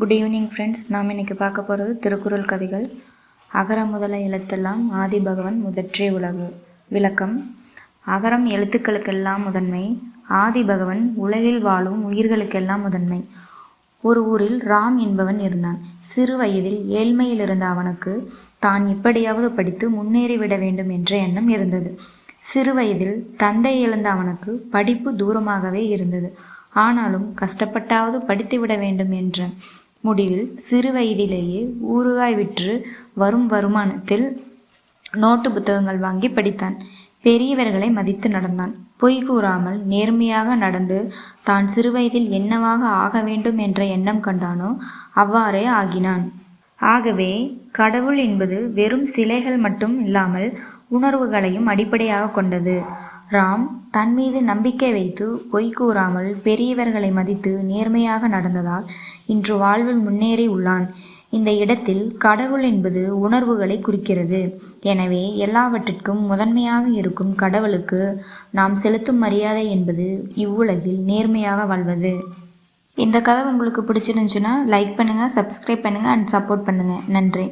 Good evening friends நாம் இன்றைக்கி பார்க்க போகிறது திருக்குறள் கதைகள். அகர முதல எழுத்தெல்லாம் ஆதி பகவன் முதற்றே உலகு. விளக்கம் அகரம் எழுத்துக்களுக்கெல்லாம் முதன்மை ஆதி பகவன் உலகில் வாழும் உயிர்களுக்கெல்லாம் முதன்மை. ஒரு ஊரில் ராம் என்பவன் இருந்தான். சிறு வயதில் ஏழ்மையில் இருந்த அவனுக்கு தான் எப்படியாவது படித்து முன்னேறிவிட வேண்டும் என்ற எண்ணம் இருந்தது. சிறு வயதில் தந்தை இழந்த அவனுக்கு படிப்பு தூரமாகவே இருந்தது. ஆனாலும் கஷ்டப்பட்டாவது படித்துவிட வேண்டும் என்ற முடிவில் சிறு வயதிலேயே ஊறுகாய் விற்று வரும் வருமானத்தில் நோட்டு புத்தகங்கள் வாங்கி படித்தான். பெரியவர்களை மதித்து நடந்தான். பொய் கூறாமல் நேர்மையாக நடந்து தான் சிறுவயதில் என்னவாக ஆக வேண்டும் என்ற எண்ணம் கண்டானோ அவ்வாறே ஆகினான். ஆகவே கடவுள் என்பது வெறும் சிலைகள் மட்டும் இல்லாமல் உணர்வுகளையும் அடிப்படையாக கொண்டது. ராம் தன் மீது நம்பிக்கை வைத்து பொய் கூறாமல் பெரியவர்களை மதித்து நேர்மையாக நடந்ததால் இன்று வாழ்வில் முன்னேறி உள்ளான். இந்த இடத்தில் கடவுள் என்பது உணர்வுகளை குறிக்கிறது. எனவே எல்லாவற்றிற்கும் முதன்மையாக இருக்கும் கடவுளுக்கு நாம் செலுத்தும் மரியாதை என்பது இவ்வுலகில் நேர்மையாக வாழ்வது. இந்த கதை உங்களுக்கு பிடிச்சிருந்துச்சுன்னா லைக் பண்ணுங்கள் சப்ஸ்கிரைப் பண்ணுங்கள் அண்ட் சப்போர்ட் பண்ணுங்கள் நன்றி.